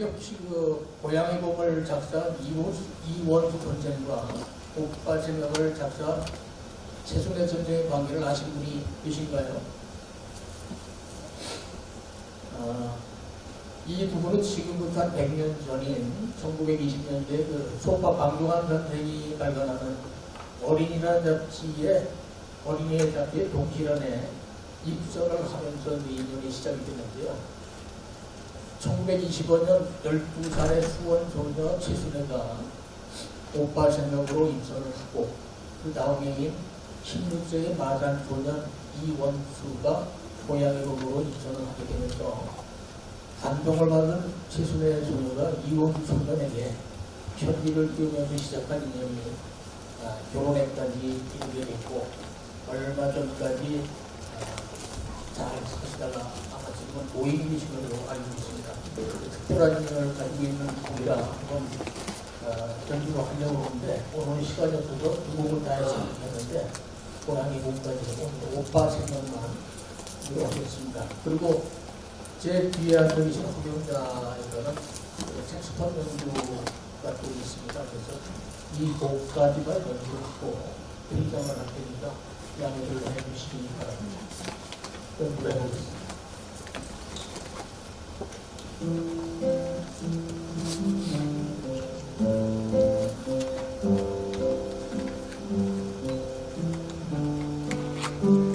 역시 그 고양이 곡을 작사한 이원, 이원수 선생과 오빠 생각을 작사한 최순애 선생의 관계를 아시는 분이 계신가요? 아, 이두 분은 지금부터 한 100년 전인 1920년대 그 소파 방종환 선생이 발간하는 어린이라는 잡지에 어린이의 잡지에 동시란에 입선을 하면서 이 인연이 시작이 됐는데요. 1925년 12살의 수원 소녀 최순애가 오빠 생각으로 입선을 하고 그 다음해인 16세의 마산 소년 이원수가 고향의 몸으로 입선을 하게 되면서 감동을 받은 최순애 소녀가 이원수 소년에게 편지를 띄우면서 시작한 인연이 아, 결혼에까지 이르게 됐고 얼마 전까지 아, 잘 사시다가 아마 지금은 노인이신으로 알고 인연을 가지고 있는 곡이라 한번 어, 연주를 하려고 하는데 오늘 시간이 없어서 두 곡을 다 했는데 고양이 곡까지 오늘 오빠 생각만 하겠습니다. 그리고 제 뒤에 앉아 계신 후배자에서는 색소폰 연주가 또 있습니다. 그래서 이 곡까지만 연주를 하고 회장을 할 테니까 양해를 해주시기 바랍니다. 연주해 보겠습니다. 음, Mm-hmm.